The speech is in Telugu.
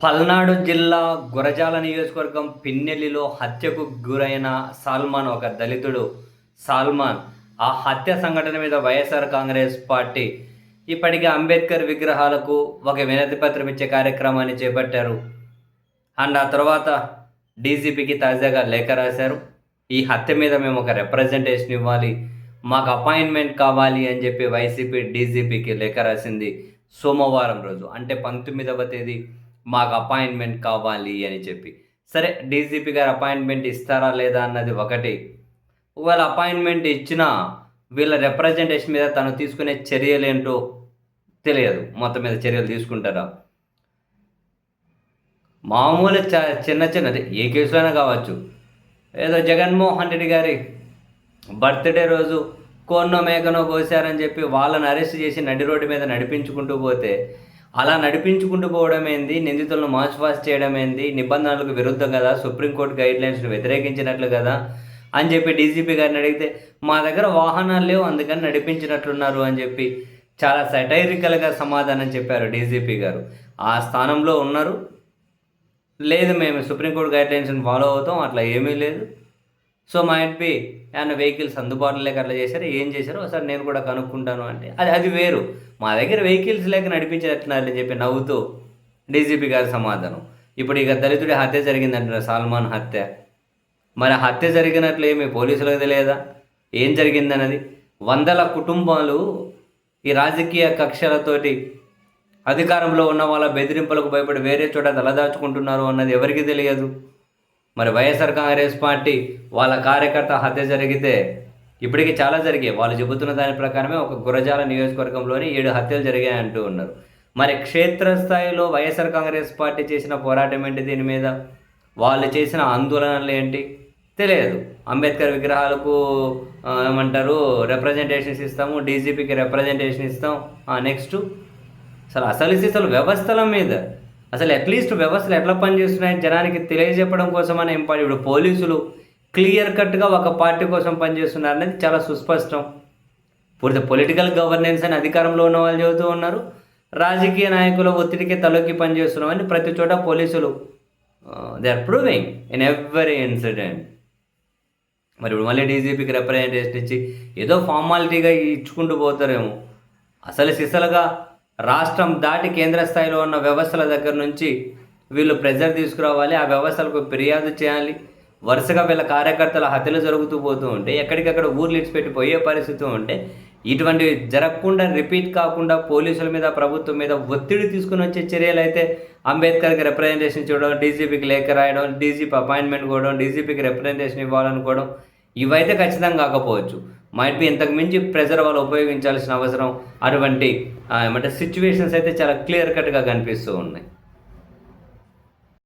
పల్నాడు జిల్లా గురజాల నియోజకవర్గం పిన్నెల్లిలో హత్యకు గురైన సాల్మాన్ ఒక దళితుడు. సాల్మాన్ ఆ హత్య సంఘటన మీద వైఎస్ఆర్ కాంగ్రెస్ పార్టీ ఇప్పటికే అంబేద్కర్ విగ్రహాలకు ఒక వినతి పత్రం ఇచ్చే కార్యక్రమాన్ని చేపట్టారు. అండ్ ఆ తర్వాత డీజీపీకి తాజాగా లేఖ రాశారు. ఈ హత్య మీద మేము ఒక రిప్రజెంటేషన్ ఇవ్వాలి. మాకు అపాయింట్మెంట్ కావాలి అని చెప్పి వైసీపీ డీజీపీకి లేఖ రాసింది సోమవారం రోజు అంటే పంతొమ్మిదవ తేదీ మాకు అపాయింట్మెంట్ కావాలి అని చెప్పి. సరే డీజీపీ గారు అపాయింట్మెంట్ ఇస్తారా లేదా అన్నది ఒకటి. ఒకవేళ అపాయింట్మెంట్ ఇచ్చినా వీళ్ళ రిప్రజెంటేషన్ మీద తను తీసుకునే చర్యలు ఏంటో తెలియదు. మొత్తం మీద చర్యలు తీసుకుంటారా? మామూలు చ చిన్న చిన్నది ఏ కేసులోనే కావచ్చు. ఏదో జగన్మోహన్ రెడ్డి గారి బర్త్డే రోజు కోన్నో మేకనో కోసారని చెప్పి వాళ్ళని అరెస్ట్ చేసి నడి రోడ్డు మీద నడిపించుకుంటూ పోతే అలా నడిపించుకుంటూ పోవడం ఏంది? నిందితులను మార్చ్ పాస్ చేయడం ఏంది? నిబంధనలకు విరుద్ధం కదా? సుప్రీంకోర్టు గైడ్ లైన్స్ను వ్యతిరేకించినట్లు కదా? అని చెప్పి డీజీపీ గారిని అడిగితే మా దగ్గర వాహనాలు లేవు అందుకని నడిపించినట్లున్నారు అని చెప్పి చాలా సెటైరికల్గా సమాధానం చెప్పారు డీజీపీ గారు. ఆ స్థానంలో ఉన్నారు. లేదు మేము సుప్రీంకోర్టు గైడ్ లైన్స్ని ఫాలో అవుతాం అట్లా ఏమీ లేదు. సో మా ఎంపీ ఏమైనా వెహికల్స్ అందుబాటులో లేక అట్లా చేశారు? ఏం చేశారో ఒకసారి నేను కూడా కనుక్కుంటాను అంటే. అది అది వేరు. మా దగ్గర వెహికల్స్ లేక నడిపించేటట్టున్నారని చెప్పి నవ్వుతూ డీజీపీ గారి సమాధానం. ఇప్పుడు ఇక దళితుడి హత్య జరిగిందంటారు సల్మాన్ హత్య. మరి హత్య జరిగినట్లు ఏమి పోలీసులకు తెలియదా? ఏం జరిగిందన్నది? వందల కుటుంబాలు ఈ రాజకీయ కక్షలతోటి అధికారంలో ఉన్న వాళ్ళ బెదిరింపులకు భయపడి వేరే చోట తలదాచుకుంటున్నారు అన్నది ఎవరికి తెలియదు? మరి వైఎస్ఆర్ కాంగ్రెస్ పార్టీ వాళ్ళ కార్యకర్త హత్య జరిగితే ఇప్పటికీ చాలా జరిగాయి. వాళ్ళు చెబుతున్న దాని ప్రకారమే ఒక గురజాల నియోజకవర్గంలోని ఏడు హత్యలు జరిగాయి అంటూ ఉన్నారు. మరి క్షేత్రస్థాయిలో వైఎస్ఆర్ కాంగ్రెస్ పార్టీ చేసిన పోరాటం ఏంటి దీని మీద? వాళ్ళు చేసిన ఆందోళనలు ఏంటి? తెలియదు. అంబేద్కర్ విగ్రహాలకు ఏమంటారు రిప్రజెంటేషన్స్ ఇస్తాము డీజీపీకి రిప్రజెంటేషన్ ఇస్తాం. నెక్స్ట్ అసలు అసలు అసలు వ్యవస్థల మీద అసలు అట్లీస్ట్ వ్యవస్థలు ఎట్లా పనిచేస్తున్నాయి జనానికి తెలియజెప్పడం కోసమని ఏం పని ఇప్పుడు పోలీసులు క్లియర్ కట్గా ఒక పార్టీ కోసం పనిచేస్తున్నారు అనేది చాలా సుస్పష్టం. పూర్తి పొలిటికల్ గవర్నెన్స్ అని అధికారంలో ఉన్న వాళ్ళు చెబుతూ ఉన్నారు. రాజకీయ నాయకుల ఒత్తిడికి తలొక్కి పనిచేస్తున్నామని ప్రతి చోట పోలీసులు they are proving in every incident మరి ఇప్పుడు మళ్ళీ డీజీపీకి రిప్రజెంటేషన్ ఇచ్చి ఏదో ఫార్మాలిటీగా ఇచ్చుకుంటూ పోతారేమో. అసలు సిసలుగా రాష్ట్రం దాటి కేంద్ర స్థాయిలో ఉన్న వ్యవస్థల దగ్గర నుంచి వీళ్ళు ప్రెజర్ తీసుకురావాలి. ఆ వ్యవస్థలకు ఫిర్యాదు చేయాలి. వరుసగా వీళ్ళ కార్యకర్తల హత్యలు జరుగుతూ పోతూ ఉంటే ఎక్కడికక్కడ ఊర్లు ఇచ్చిపెట్టి పోయే పరిస్థితి ఉంటే ఇటువంటివి జరగకుండా రిపీట్ కాకుండా పోలీసుల మీద ప్రభుత్వం మీద ఒత్తిడి తీసుకుని వచ్చే చర్యలు అయితే అంబేద్కర్కి రిప్రజెంటేషన్ చూడడం డీజీపీకి లేఖ రాయడం డీజీపీ అపాయింట్మెంట్ కోవడం డీజీపీకి రిప్రజెంటేషన్ ఇవ్వాలనుకోవడం ఇవైతే ఖచ్చితంగా కాకపోవచ్చు. మైట్ బి ఇంతకు మించి ప్రెజర్ వాళ్ళు ఉపయోగించాల్సిన అవసరం అటువంటి ఏమంటే సిచ్యువేషన్స్ అయితే చాలా క్లియర్ కట్గా కనిపిస్తూ ఉన్నాయి.